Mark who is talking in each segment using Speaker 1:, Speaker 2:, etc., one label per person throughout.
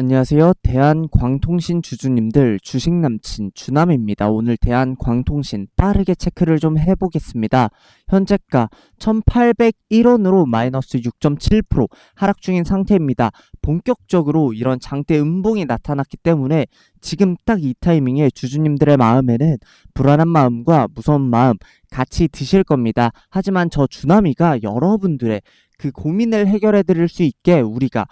Speaker 1: 안녕하세요. 대한광통신 주주님들 주식 남친 주남입니다. 오늘 대한광통신 빠르게 체크를 좀 해보겠습니다. 현재가 1801원으로 마이너스 6.7% 하락 중인 상태입니다. 본격적으로 이런 장대 음봉이 나타났기 때문에 지금 딱 이 타이밍에 주주님들의 마음에는 불안한 마음과 무서운 마음 같이 드실 겁니다. 하지만 저 주남이가 여러분들의 그 고민을 해결해 드릴 수 있게 우리가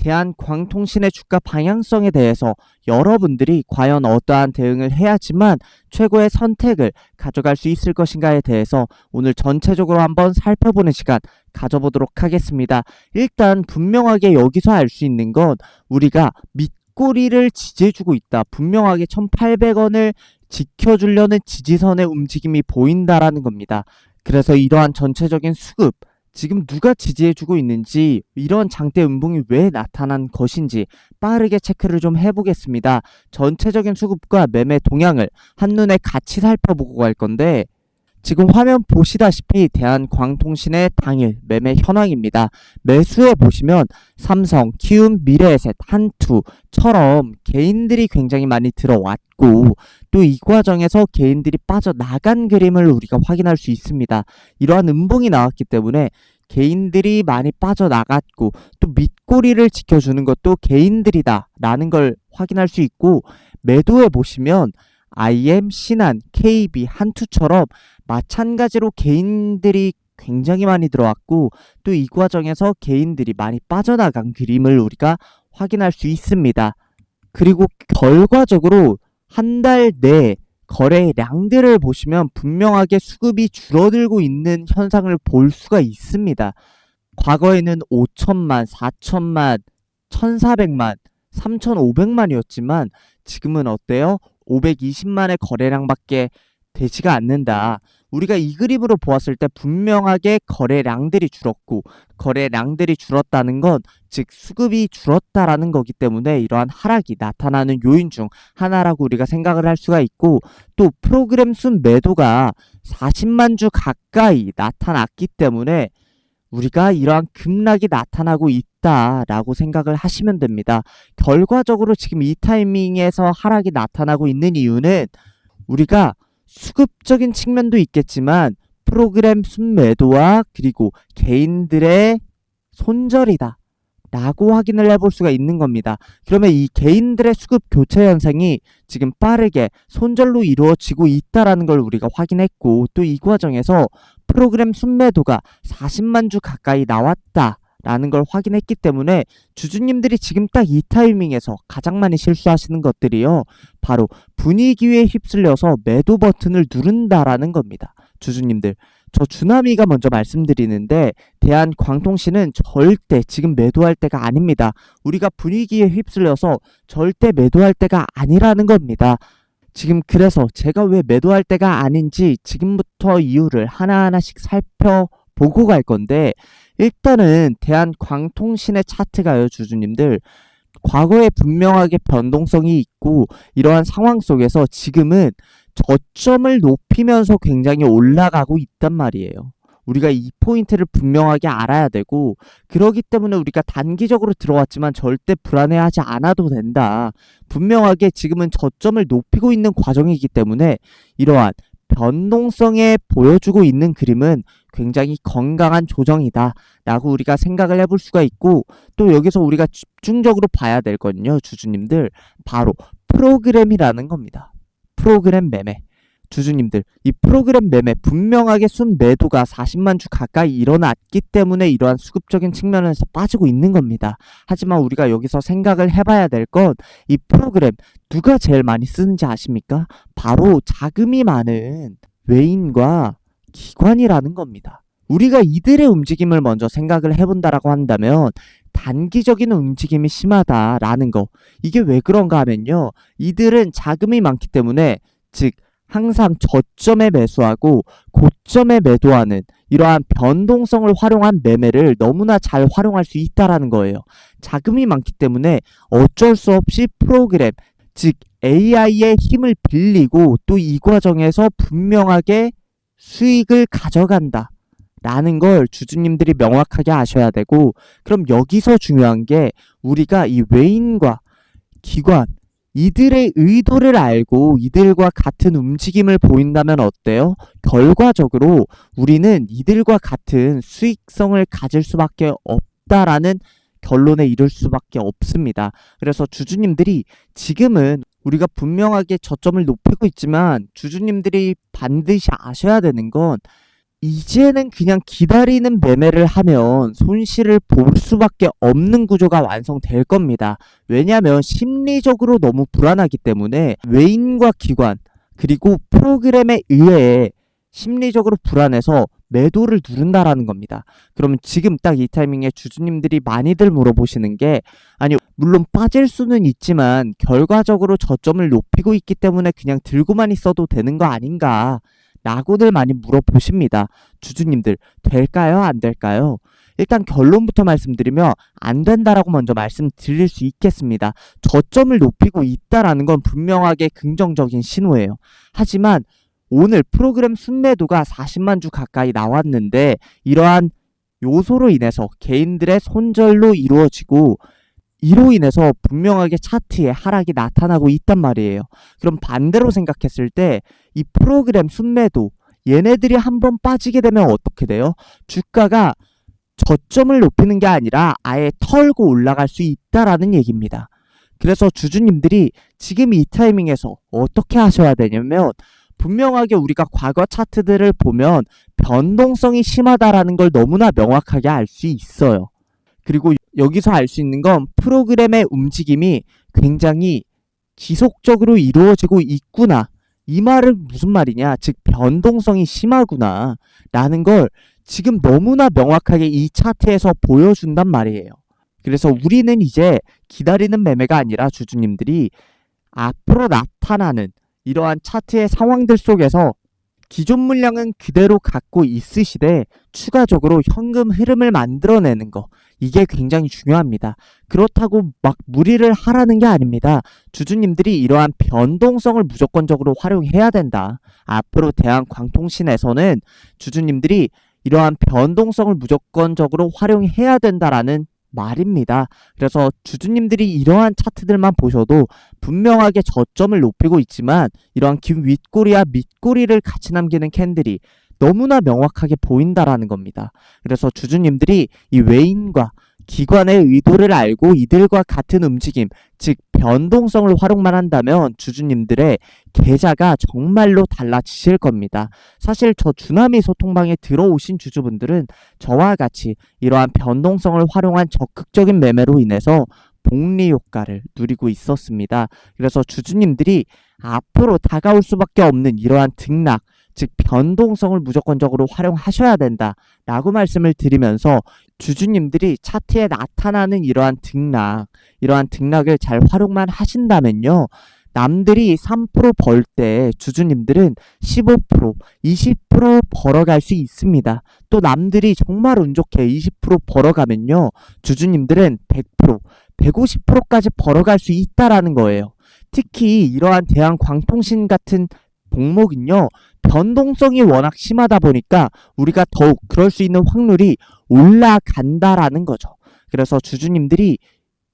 Speaker 1: 대한광통신의 주가 방향성에 대해서 여러분들이 과연 어떠한 대응을 해야지만 최고의 선택을 가져갈 수 있을 것인가에 대해서 오늘 전체적으로 한번 살펴보는 시간 가져보도록 하겠습니다. 일단 분명하게 여기서 알 수 있는 건 우리가 밑 꼬리를 지지해주고 있다. 분명하게 1800원을 지켜주려는 지지선의 움직임이 보인다라는 겁니다. 그래서 이러한 전체적인 수급, 지금 누가 지지해주고 있는지 이런 장대 음봉이 왜 나타난 것인지 빠르게 체크를 좀 해보겠습니다. 전체적인 수급과 매매 동향을 한눈에 같이 살펴보고 갈 건데 지금 화면 보시다시피 대한광통신의 당일 매매 현황입니다. 매수에 보시면 삼성, 키움, 미래에셋, 한투처럼 개인들이 굉장히 많이 들어왔고 또 이 과정에서 개인들이 빠져나간 그림을 우리가 확인할 수 있습니다. 이러한 음봉이 나왔기 때문에 개인들이 많이 빠져나갔고 또 밑꼬리를 지켜주는 것도 개인들이다 라는 걸 확인할 수 있고 매도해 보시면 IM, 신한, KB, 한투처럼 마찬가지로 개인들이 굉장히 많이 들어왔고 또 이 과정에서 개인들이 많이 빠져나간 그림을 우리가 확인할 수 있습니다. 그리고 결과적으로 한 달 내 거래량들을 보시면 분명하게 수급이 줄어들고 있는 현상을 볼 수가 있습니다. 과거에는 5천만, 4천만, 1,400만, 3,500만이었지만 지금은 어때요? 520만의 거래량밖에 되지가 않는다. 우리가 이 그림으로 보았을 때 분명하게 거래량들이 줄었고 거래량들이 줄었다는 건 즉 수급이 줄었다라는 거기 때문에 이러한 하락이 나타나는 요인 중 하나라고 우리가 생각을 할 수가 있고 또 프로그램 순 매도가 40만 주 가까이 나타났기 때문에 우리가 이러한 급락이 나타나고 있다라고 생각을 하시면 됩니다. 결과적으로 지금 이 타이밍에서 하락이 나타나고 있는 이유는 우리가 수급적인 측면도 있겠지만 프로그램 순매도와 그리고 개인들의 손절이다. 라고 확인을 해볼 수가 있는 겁니다. 그러면 이 개인들의 수급 교체 현상이 지금 빠르게 손절로 이루어지고 있다라는 걸 우리가 확인했고 또 이 과정에서 프로그램 순매도가 40만 주 가까이 나왔다. 라는 걸 확인했기 때문에 주주님들이 지금 딱 이 타이밍에서 가장 많이 실수하시는 것들이요. 바로 분위기에 휩쓸려서 매도 버튼을 누른다라는 겁니다. 주주님들. 저 주나미가 먼저 말씀드리는데 대한광통신은 절대 지금 매도할 때가 아닙니다. 우리가 분위기에 휩쓸려서 절대 매도할 때가 아니라는 겁니다. 지금 그래서 제가 왜 매도할 때가 아닌지 지금부터 이유를 하나하나씩 살펴보고 갈 건데 일단은 대한광통신의 차트가요, 주주님들. 과거에 분명하게 변동성이 있고 이러한 상황 속에서 지금은 저점을 높이면서 굉장히 올라가고 있단 말이에요. 우리가 이 포인트를 분명하게 알아야 되고 그러기 때문에 우리가 단기적으로 들어왔지만 절대 불안해하지 않아도 된다. 분명하게 지금은 저점을 높이고 있는 과정이기 때문에 이러한 변동성에 보여주고 있는 그림은 굉장히 건강한 조정이다. 라고 우리가 생각을 해볼 수가 있고 또 여기서 우리가 집중적으로 봐야 될 건요 주주님들. 바로 프로그램이라는 겁니다. 프로그램 매매 주주님들 이 프로그램 매매 분명하게 순 매도가 40만 주 가까이 일어났기 때문에 이러한 수급적인 측면에서 빠지고 있는 겁니다. 하지만 우리가 여기서 생각을 해봐야 될 건 이 프로그램 누가 제일 많이 쓰는지 아십니까? 바로 자금이 많은 외인과 기관이라면 겁니다. 우리가 이들의 움직임을 먼저 생각을 해본다라고 한다면 단기적인 움직임이 심하다라는 거. 이게 왜 그런가 하면요. 이들은 자금이 많기 때문에 즉 항상 저점에 매수하고 고점에 매도하는 이러한 변동성을 활용한 매매를 너무나 잘 활용할 수 있다라는 거예요. 자금이 많기 때문에 어쩔 수 없이 프로그램, 즉 AI의 힘을 빌리고 또 이 과정에서 분명하게 수익을 가져간다. 라는 걸 주주님들이 명확하게 아셔야 되고 그럼 여기서 중요한 게 우리가 이 외인과 기관 이들의 의도를 알고 이들과 같은 움직임을 보인다면 어때요? 결과적으로 우리는 이들과 같은 수익성을 가질 수밖에 없다라는 결론에 이를 수밖에 없습니다. 그래서 주주님들이 지금은 우리가 분명하게 저점을 높이고 있지만 주주님들이 반드시 아셔야 되는 건 이제는 그냥 기다리는 매매를 하면 손실을 볼 수밖에 없는 구조가 완성될 겁니다. 왜냐하면 심리적으로 너무 불안하기 때문에 외인과 기관 그리고 프로그램에 의해 심리적으로 불안해서 매도를 누른다라는 겁니다. 그러면 지금 딱 이 타이밍에 주주님들이 많이들 물어보시는 게 아니 물론 빠질 수는 있지만 결과적으로 저점을 높이고 있기 때문에 그냥 들고만 있어도 되는 거 아닌가 라고들 많이 물어보십니다. 주주님들 될까요? 안 될까요? 일단 결론부터 말씀드리면 안 된다라고 먼저 말씀드릴 수 있겠습니다. 저점을 높이고 있다라는 건 분명하게 긍정적인 신호예요. 하지만 오늘 프로그램 순매도가 40만 주 가까이 나왔는데 이러한 요소로 인해서 개인들의 손절로 이루어지고 이로 인해서 분명하게 차트에 하락이 나타나고 있단 말이에요. 그럼 반대로 생각했을 때 이 프로그램 순매도 얘네들이 한번 빠지게 되면 어떻게 돼요? 주가가 저점을 높이는 게 아니라 아예 털고 올라갈 수 있다라는 얘기입니다. 그래서 주주님들이 지금 이 타이밍에서 어떻게 하셔야 되냐면 분명하게 우리가 과거 차트들을 보면 변동성이 심하다라는 걸 너무나 명확하게 알 수 있어요. 그리고 여기서 알 수 있는 건 프로그램의 움직임이 굉장히 지속적으로 이루어지고 있구나. 이 말은 무슨 말이냐? 즉, 변동성이 심하구나. 라는 걸 지금 너무나 명확하게 이 차트에서 보여준단 말이에요. 그래서 우리는 이제 기다리는 매매가 아니라 주주님들이 앞으로 나타나는 이러한 차트의 상황들 속에서 기존 물량은 그대로 갖고 있으시되 추가적으로 현금 흐름을 만들어내는 거 이게 굉장히 중요합니다. 그렇다고 막 무리를 하라는 게 아닙니다. 주주님들이 이러한 변동성을 무조건적으로 활용해야 된다. 앞으로 대한광통신에서는 주주님들이 이러한 변동성을 무조건적으로 활용해야 된다라는 말입니다. 그래서 주주님들이 이러한 차트들만 보셔도 분명하게 저점을 높이고 있지만 이러한 긴 윗꼬리와 밑꼬리를 같이 남기는 캔들이 너무나 명확하게 보인다라는 겁니다. 그래서 주주님들이 이 외인과 기관의 의도를 알고 이들과 같은 움직임, 즉 변동성을 활용만 한다면 주주님들의 계좌가 정말로 달라지실 겁니다. 사실 저 주나미 소통방에 들어오신 주주분들은 저와 같이 이러한 변동성을 활용한 적극적인 매매로 인해서 복리 효과를 누리고 있었습니다. 그래서 주주님들이 앞으로 다가올 수밖에 없는 이러한 등락, 즉 변동성을 무조건적으로 활용하셔야 된다라고 말씀을 드리면서 주주님들이 차트에 나타나는 이러한 등락, 이러한 등락을 잘 활용만 하신다면요. 남들이 3%벌 때 주주님들은 15%, 20% 벌어갈 수 있습니다. 또 남들이 정말 운 좋게 20% 벌어가면요. 주주님들은 100%, 150%까지 벌어갈 수 있다라는 거예요. 특히 이러한 대한광통신 같은 종목은요, 변동성이 워낙 심하다 보니까 우리가 더욱 그럴 수 있는 확률이 올라간다라는 거죠. 그래서 주주님들이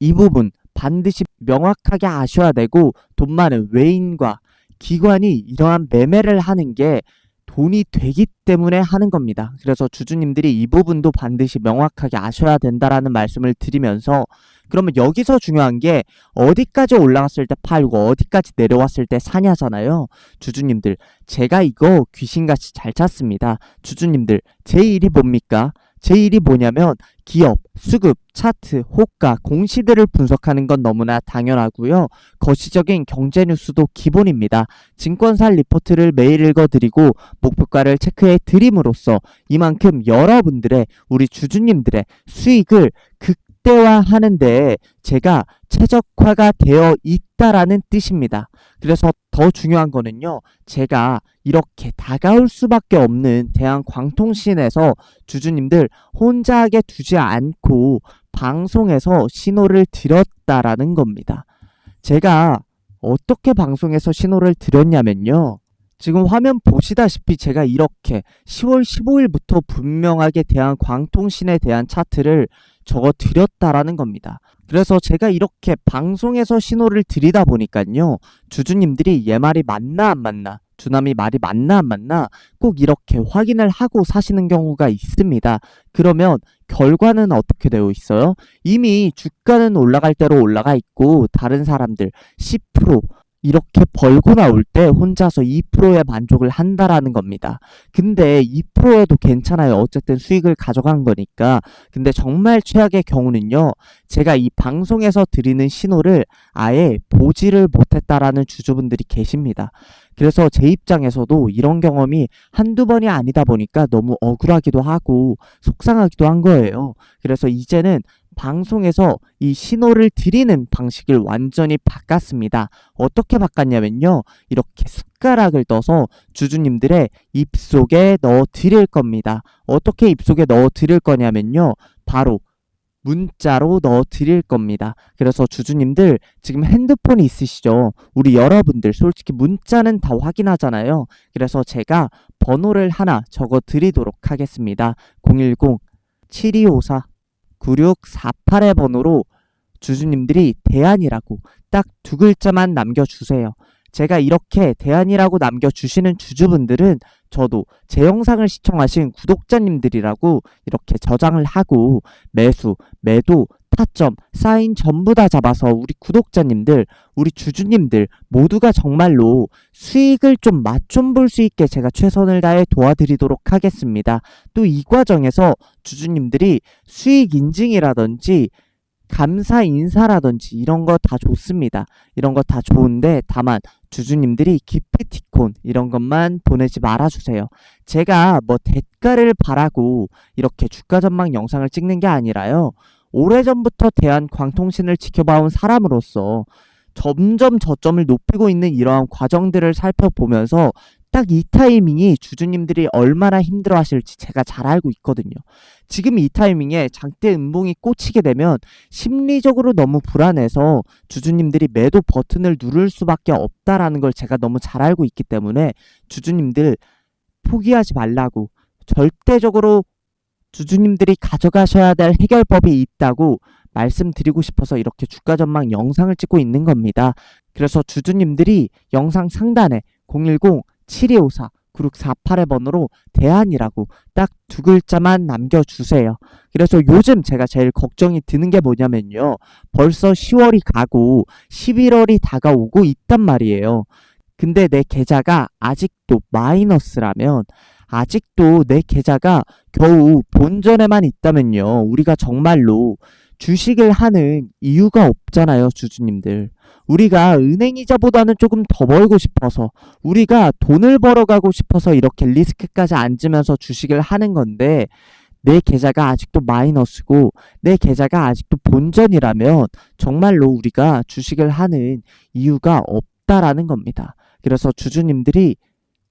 Speaker 1: 이 부분 반드시 명확하게 아셔야 되고 돈 많은 외인과 기관이 이러한 매매를 하는 게 돈이 되기 때문에 하는 겁니다. 그래서 주주님들이 이 부분도 반드시 명확하게 아셔야 된다라는 말씀을 드리면서 그러면 여기서 중요한 게 어디까지 올라갔을 때 팔고 어디까지 내려왔을 때 사냐잖아요. 주주님들, 제가 이거 귀신같이 잘 찾습니다. 주주님들, 제 일이 뭡니까? 제 일이 뭐냐면 기업, 수급, 차트, 호가, 공시들을 분석하는 건 너무나 당연하고요. 거시적인 경제 뉴스도 기본입니다. 증권사 리포트를 매일 읽어드리고 목표가를 체크해 드림으로써 이만큼 여러분들의 우리 주주님들의 수익을 극 대화하는데 제가 최적화가 되어 있다라는 뜻입니다. 그래서 더 중요한 거는요. 제가 이렇게 다가올 수밖에 없는 대한광통신에서 주주님들 혼자하게 두지 않고 방송에서 신호를 드렸다라는 겁니다. 제가 어떻게 방송에서 신호를 드렸냐면요. 지금 화면 보시다시피 제가 이렇게 10월 15일부터 분명하게 대한 광통신에 대한 차트를 적어 드렸다라는 겁니다. 그래서 제가 이렇게 방송에서 신호를 드리다 보니까요. 주주님들이 얘 말이 맞나 안 맞나, 주남이 말이 맞나 안 맞나 꼭 이렇게 확인을 하고 사시는 경우가 있습니다. 그러면 결과는 어떻게 되어 있어요? 이미 주가는 올라갈 대로 올라가 있고 다른 사람들 10% 이렇게 벌고 나올 때 혼자서 2%에 만족을 한다라는 겁니다. 근데 2%에도 괜찮아요. 어쨌든 수익을 가져간 거니까. 근데 정말 최악의 경우는요. 제가 이 방송에서 드리는 신호를 아예 보지를 못했다라는 주주분들이 계십니다. 그래서 제 입장에서도 이런 경험이 한두 번이 아니다 보니까 너무 억울하기도 하고 속상하기도 한 거예요. 그래서 이제는 방송에서 이 신호를 드리는 방식을 완전히 바꿨습니다. 어떻게 바꿨냐면요. 이렇게 숟가락을 떠서 주주님들의 입속에 넣어 드릴 겁니다. 어떻게 입속에 넣어 드릴 거냐면요. 바로 문자로 넣어 드릴 겁니다. 그래서 주주님들 지금 핸드폰이 있으시죠? 우리 여러분들 솔직히 문자는 다 확인하잖아요. 그래서 제가 번호를 하나 적어 드리도록 하겠습니다. 010 7254 9648의 번호로 주주님들이 대안이라고 딱 두 글자만 남겨주세요. 제가 이렇게 대안이라고 남겨주시는 주주분들은 저도 제 영상을 시청하신 구독자님들이라고 이렇게 저장을 하고 매수, 매도, 타점, 사인 전부 다 잡아서 우리 구독자님들, 우리 주주님들 모두가 정말로 수익을 좀 맛 좀 볼 수 있게 제가 최선을 다해 도와드리도록 하겠습니다. 또 이 과정에서 주주님들이 수익 인증이라든지 감사 인사라든지 이런 거 다 좋습니다. 이런 거 다 좋은데 다만 주주님들이 기프티콘 이런 것만 보내지 말아주세요. 제가 뭐 대가를 바라고 이렇게 주가 전망 영상을 찍는 게 아니라요. 오래전부터 대한 광통신을 지켜봐온 사람으로서 점점 저점을 높이고 있는 이러한 과정들을 살펴보면서 딱 이 타이밍이 주주님들이 얼마나 힘들어 하실지 제가 잘 알고 있거든요. 지금 이 타이밍에 장대 음봉이 꽂히게 되면 심리적으로 너무 불안해서 주주님들이 매도 버튼을 누를 수밖에 없다라는 걸 제가 너무 잘 알고 있기 때문에 주주님들 포기하지 말라고 절대적으로 주주님들이 가져가셔야 될 해결법이 있다고 말씀드리고 싶어서 이렇게 주가 전망 영상을 찍고 있는 겁니다. 그래서 주주님들이 영상 상단에 010-7254 9648의 번호로 대안이라고 딱 두 글자만 남겨주세요. 그래서 요즘 제가 제일 걱정이 드는 게 뭐냐면요. 벌써 10월이 가고 11월이 다가오고 있단 말이에요. 근데 내 계좌가 아직도 마이너스라면 아직도 내 계좌가 겨우 본전에만 있다면요. 우리가 정말로 주식을 하는 이유가 없잖아요, 주주님들. 우리가 은행 이자보다는 조금 더 벌고 싶어서, 우리가 돈을 벌어가고 싶어서 이렇게 리스크까지 앉으면서 주식을 하는 건데, 내 계좌가 아직도 마이너스고, 내 계좌가 아직도 본전이라면, 정말로 우리가 주식을 하는 이유가 없다라는 겁니다. 그래서 주주님들이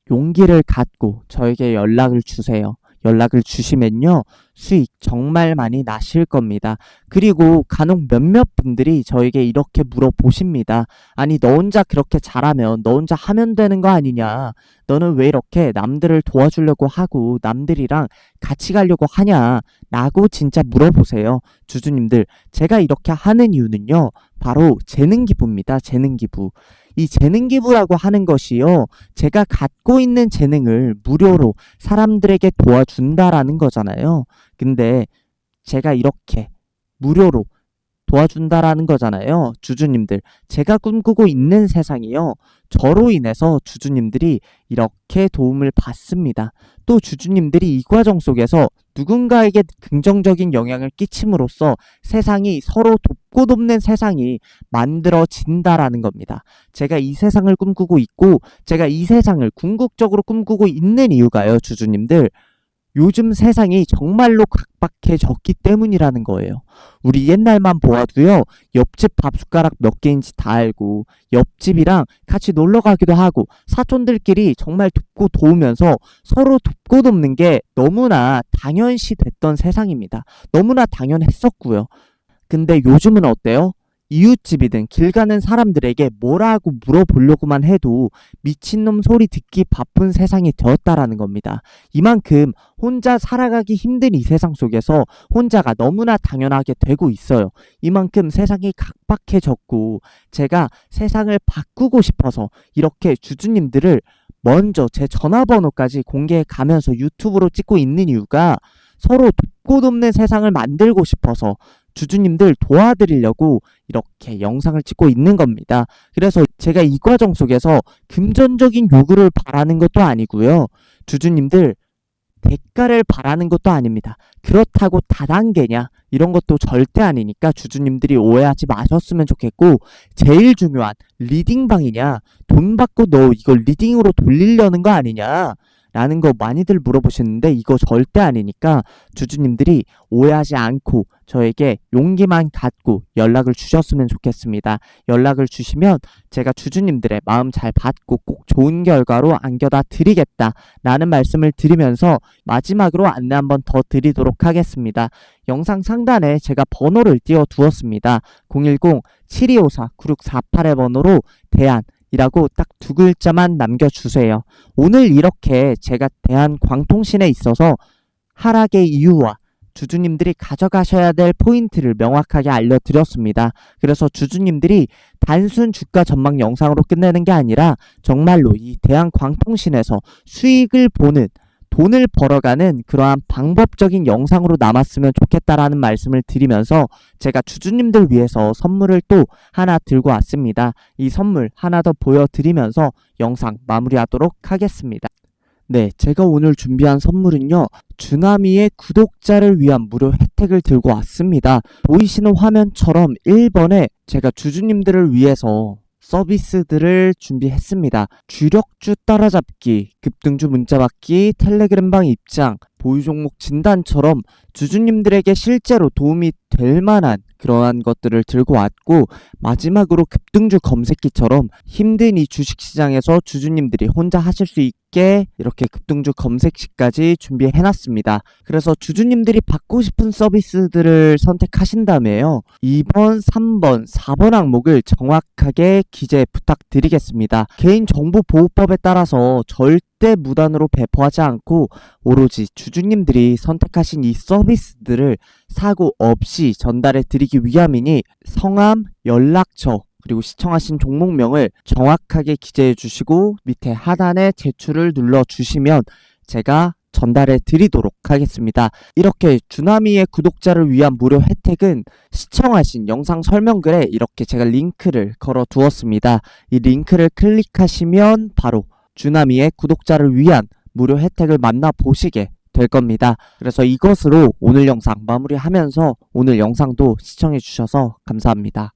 Speaker 1: 용기를 갖고 저에게 연락을 주세요. 연락을 주시면요. 수익 정말 많이 나실 겁니다. 그리고 간혹 몇몇 분들이 저에게 이렇게 물어보십니다. 아니, 너 혼자 그렇게 잘하면 너 혼자 하면 되는 거 아니냐? 너는 왜 이렇게 남들을 도와주려고 하고 남들이랑 같이 가려고 하냐? 라고 진짜 물어보세요. 주주님들, 제가 이렇게 하는 이유는요. 바로 재능 기부입니다. 재능 기부. 이 재능 기부라고 하는 것이요. 제가 갖고 있는 재능을 무료로 사람들에게 도와준다라는 거잖아요. 근데 제가 이렇게 무료로 도와준다라는 거잖아요. 주주님들. 제가 꿈꾸고 있는 세상이요. 저로 인해서 주주님들이 이렇게 도움을 받습니다. 또 주주님들이 이 과정 속에서 누군가에게 긍정적인 영향을 끼침으로써 세상이 서로 돕고 돕는 세상이 만들어진다라는 겁니다. 제가 이 세상을 꿈꾸고 있고 제가 이 세상을 궁극적으로 꿈꾸고 있는 이유가요, 주주님들. 요즘 세상이 정말로 각박해졌기 때문이라는 거예요. 우리 옛날만 보아도요, 옆집 밥 숟가락 몇 개인지 다 알고, 옆집이랑 같이 놀러 가기도 하고, 사촌들끼리 정말 돕고 도우면서 서로 돕고 돕는 게 너무나 당연시 됐던 세상입니다. 너무나 당연했었고요. 근데 요즘은 어때요? 이웃집이든 길 가는 사람들에게 뭐라고 물어보려고만 해도 미친놈 소리 듣기 바쁜 세상이 되었다라는 겁니다. 이만큼 혼자 살아가기 힘든 이 세상 속에서 혼자가 너무나 당연하게 되고 있어요. 이만큼 세상이 각박해졌고 제가 세상을 바꾸고 싶어서 이렇게 주주님들을 먼저 제 전화번호까지 공개해 가면서 유튜브로 찍고 있는 이유가 서로 돕고 돕는 세상을 만들고 싶어서 주주님들 도와드리려고 이렇게 영상을 찍고 있는 겁니다. 그래서 제가 이 과정 속에서 금전적인 요구를 바라는 것도 아니고요. 주주님들 대가를 바라는 것도 아닙니다. 그렇다고 다단계냐 이런 것도 절대 아니니까 주주님들이 오해하지 마셨으면 좋겠고 제일 중요한 리딩방이냐 돈 받고 너 이걸 리딩으로 돌리려는 거 아니냐 라는 거 많이들 물어보시는데 이거 절대 아니니까 주주님들이 오해하지 않고 저에게 용기만 갖고 연락을 주셨으면 좋겠습니다. 연락을 주시면 제가 주주님들의 마음 잘 받고 꼭 좋은 결과로 안겨다 드리겠다 라는 말씀을 드리면서 마지막으로 안내 한번 더 드리도록 하겠습니다. 영상 상단에 제가 번호를 띄워 두었습니다. 010-7254-9648의 번호로 대안 이라고 딱 두 글자만 남겨주세요. 오늘 이렇게 제가 대한광통신에 있어서 하락의 이유와 주주님들이 가져가셔야 될 포인트를 명확하게 알려드렸습니다. 그래서 주주님들이 단순 주가 전망 영상으로 끝내는 게 아니라 정말로 이 대한광통신에서 수익을 보는 돈을 벌어가는 그러한 방법적인 영상으로 남았으면 좋겠다라는 말씀을 드리면서 제가 주주님들 위해서 선물을 또 하나 들고 왔습니다. 이 선물 하나 더 보여드리면서 영상 마무리하도록 하겠습니다. 네, 제가 오늘 준비한 선물은요, 주나미의 구독자를 위한 무료 혜택을 들고 왔습니다. 보이시는 화면처럼 1번에 제가 주주님들을 위해서 서비스들을 준비했습니다. 주력주 따라잡기, 급등주 문자받기, 텔레그램방 입장, 보유 종목 진단처럼 주주님들에게 실제로 도움이 될 만한 그러한 것들을 들고 왔고 마지막으로 급등주 검색기처럼 힘든 이 주식시장에서 주주님들이 혼자 하실 수 있게 이렇게 급등주 검색시까지 준비해놨습니다. 그래서 주주님들이 받고 싶은 서비스들을 선택하신다며요. 2번, 3번, 4번 항목을 정확하게 기재 부탁드리겠습니다. 개인정보보호법에 따라서 절대 무단으로 배포하지 않고 오로지 주주님들이 선택하신 이 서비스들을 사고 없이 전달해 드리기 위함이니 성함, 연락처, 그리고 시청하신 종목명을 정확하게 기재해 주시고 밑에 하단에 제출을 눌러 주시면 제가 전달해 드리도록 하겠습니다. 이렇게 주나미의 구독자를 위한 무료 혜택은 시청하신 영상 설명글에 이렇게 제가 링크를 걸어 두었습니다. 이 링크를 클릭하시면 바로 주나미의 구독자를 위한 무료 혜택을 만나보시게 될 겁니다. 그래서 이것으로 오늘 영상 마무리하면서 오늘 영상도 시청해 주셔서 감사합니다.